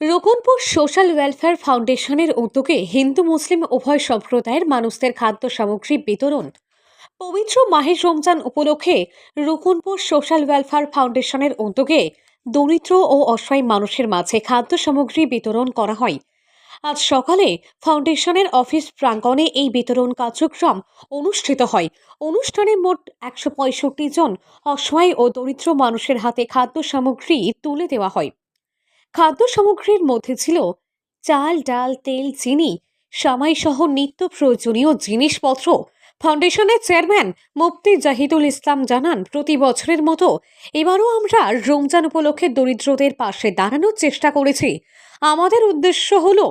রকুনপুর social welfare ফাউন্ডেশনের উদ্যোগে হিন্দু মুসলিম উভয় সম্প্রদায়ের মানুষদের খাদ্য সামগ্রী বিতরণ। পবিত্র মাহের রমজান উপলক্ষে রকুনপুর সোশ্যাল ওয়েলফেয়ার ফাউন্ডেশনের উদ্যোগে দরিদ্র ও অসহায় মানুষের মাঝে খাদ্য সামগ্রী বিতরণ করা হয়। আজ সকালে ফাউন্ডেশনের অফিস প্রাঙ্গণে এই বিতরণ কার্যক্রম অনুষ্ঠিত হয়। অনুষ্ঠানে মোট একশো পঁয়ষট্টি জন অসহায় ও দরিদ্র মানুষের হাতে খাদ্য সামগ্রী তুলে দেওয়া হয়। খাদ্য সামগ্রীর মধ্যে ছিল চাল, ডাল, তেল, চিনি সামাই সহ নিত্য প্রয়োজনীয় জিনিসপত্র। ফাউন্ডেশনের চেয়ারম্যান মুফতি জাহিদুল ইসলাম জানান, প্রতি বছরের মতো এবারও আমরা রমজান উপলক্ষে দরিদ্রদের পাশে দাঁড়ানোর চেষ্টা করেছি। আমাদের উদ্দেশ্য হলো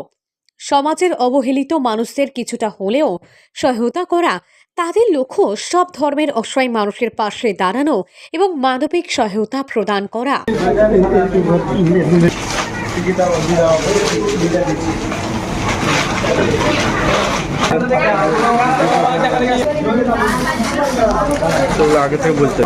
সমাজের অবহেলিত মানুষদের কিছুটা হলেও সহায়তা করা তাদের লক্ষ্য সব ধর্মের অসহায় মানুষের পাশে দাঁড়ানো এবং মানবিক সহায়তা প্রদান করা। আগে থেকে বলতে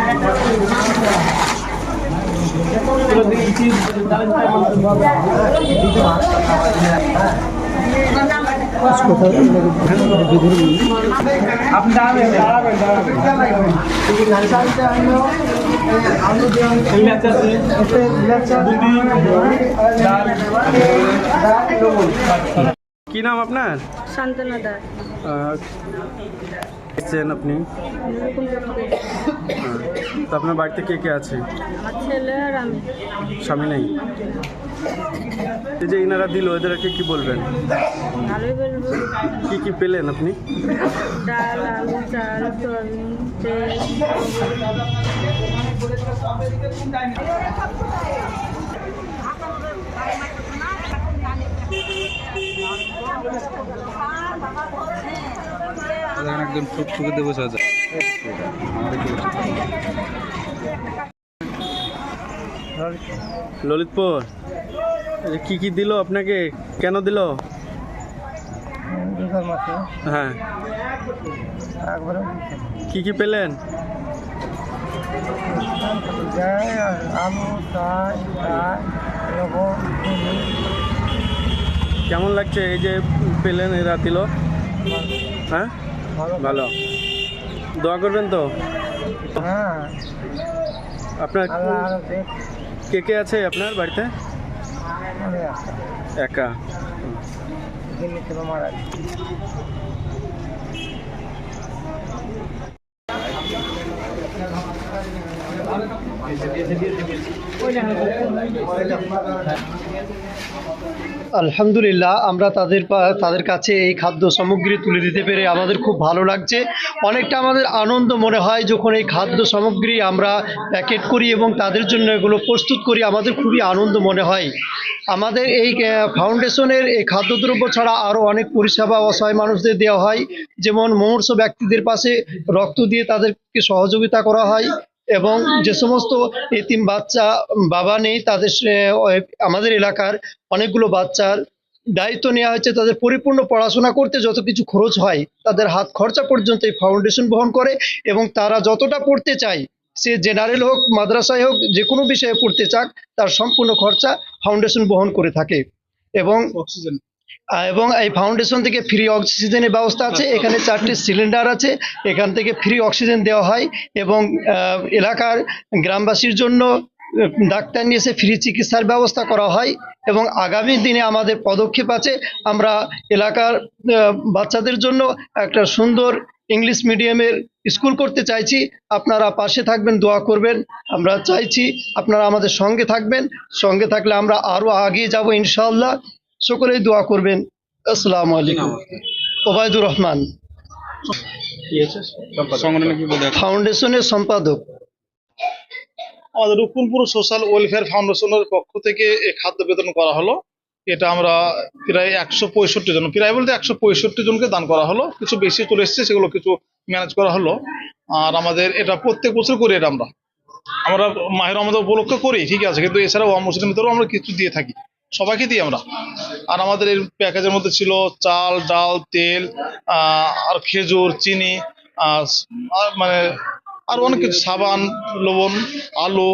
কি নাম আপনার? শান্তনা দাস। এসেছেন আপনি? হ্যাঁ। তো আপনার বাড়িতে কে কে আছে? স্বামী নেই? এই যে ইনারা দিল এদেরকে কি বলবেন? কি কি পেলেন আপনি? ডাল আলু চাল সয়াবিন তেল একদম টুকটুকে দেবো সাজা। ললিতপুর কি কি দিল আপনাকে? কেন দিল? হ্যাঁ। কি কি পেলেন? কেমন লাগছে এই যে পেলেন এরা দিল? হ্যাঁ? ভালো। ভালো। দোয়া করবেন তো? হ্যাঁ। আপনার আল্লাহ আরও দেখ। কে কে আছে আপনার বাড়িতে? মনে আছে। একা। দিল্লি ছিল মারা গেছে। আলহামদুলিল্লাহ, আমরা তাদের তাদের কাছে এই খাদ্য সামগ্রী তুলে দিতে পেরে আমাদের খুব ভালো লাগছে। অনেকটা আমাদের আনন্দ মনে হয় যখন এই খাদ্য সামগ্রী আমরা প্যাকেট করি এবং তাদের জন্য এগুলো প্রস্তুত করি, আমাদের খুবই আনন্দ মনে হয়। আমাদের এই ফাউন্ডেশনের এই খাদ্যদ্রব্য ছাড়া আরও অনেক পরিষেবা অসহায় মানুষদের দেওয়া হয়। যেমন মুমূর্ষ ব্যক্তিদের পাশে রক্ত দিয়ে তাদেরকে সহযোগিতা করা হয়। এবং যে সমস্ত এতিম বাচ্চা বাবা নেই তাদের সে- আমাদের এলাকার অনেকগুলো বাচ্চার দায়িত্ব নেওয়া হয়েছে তাদের পরিপূর্ণ পড়াশোনা করতে যত কিছু খরচ হয় তাদের হাত খরচা পর্যন্ত এই ফাউন্ডেশন বহন করে এবং তারা যতটা পড়তে চায় সে জেনারেল হোক মাদ্রাসায় হোক যে কোনো বিষয়ে পড়তে চাক তার সম্পূর্ণ খরচা ফাউন্ডেশন বহন করে থাকে এবং অক্সিজেন এবং এই ফাউন্ডেশন থেকে ফ্রি অক্সিজেনের ব্যবস্থা আছে। এখানে চারটি সিলিন্ডার আছে। এখান থেকে ফ্রি অক্সিজেন দেওয়া হয় এবং এলাকার গ্রামবাসীর জন্য ডাক্তার নিয়ে এসে ফ্রি চিকিৎসার ব্যবস্থা করা হয় এবং আগামী দিনে আমাদের পদক্ষেপ আছে। আমরা এলাকার বাচ্চাদের জন্য একটা সুন্দর ইংলিশ মিডিয়ামের স্কুল করতে চাইছি। আপনারা পাশে থাকবেন, দোয়া করবেন। আমরা চাইছি আপনারা আমাদের সঙ্গে থাকবেন। সঙ্গে থাকলে আমরা আরও এগিয়ে যাব ইনশাআল্লাহ। সকলেই দোয়া করবেন। আসসালামু আলাইকুম। ওবায়দুর রহমান। ফাউন্ডেশনের সম্পাদক। আমাদের রূপনপুর সোশ্যাল ওয়েলফেয়ার ফাউন্ডেশনের পক্ষ থেকে এই খাদ্য বিতরণ করা হলো। এটা আমরা প্রায় একশো পঁয়ষট্টি জন প্রায় বলতে একশো পঁয়ষট্টি জনকে দান করা হলো। কিছু বেশি চলে এসছে সেগুলো কিছু ম্যানেজ করা হলো। আর আমাদের এটা প্রত্যেক বছর করি এটা আমরা। আমরা মাহের আমাদের উপলক্ষ করি ঠিক আছে। কিন্তু এছাড়াও মুসলিমদেরও আমরা কিছু দিয়ে থাকি। সবাইকে দিই আমরা। আর আমাদের এই প্যাকেজের মধ্যে ছিল চাল, ডাল, তেল আর খেজুর, চিনি, আর মানে আর অনেক কিছু, সাবান, লবণ, আলু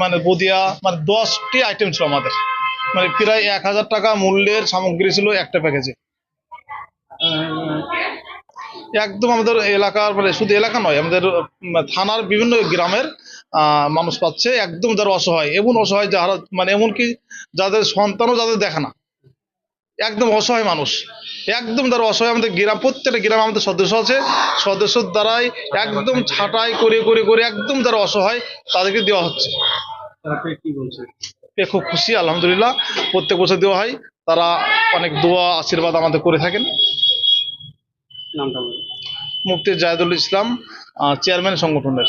মানে বদিয়া মানে দশটি আইটেম ছিল আমাদের। মানে প্রায় এক হাজার টাকা মূল্যের সামগ্রী ছিল একটা প্যাকেজে একদম আমাদের এলাকার মানে শুধু এলাকা নয়, আমাদের থানার বিভিন্ন গ্রামের মানুষ পাচ্ছে একদম যারা অসহায় এমন অসহায় যারা মানে এমনকি যাদের সন্তানও যাদের দেখে না। একদম অসহায় মানুষ একদম যারা অসহায় আমাদের গ্রাম প্রত্যেকটা গ্রামে আমাদের সদস্য আছে সদস্যর দ্বারাই একদম ছাঁটাই করে করে করে একদম যারা অসহায় তাদেরকে দেওয়া হচ্ছে। এ খুব খুশি আলহামদুলিল্লাহ প্রত্যেক বছর দেওয়া হয় তারা অনেক দোয়া আশীর্বাদ আমাদের করে থাকেন। মুফতি জাহেদুল ইসলাম চেয়ারম্যান সংগঠনের।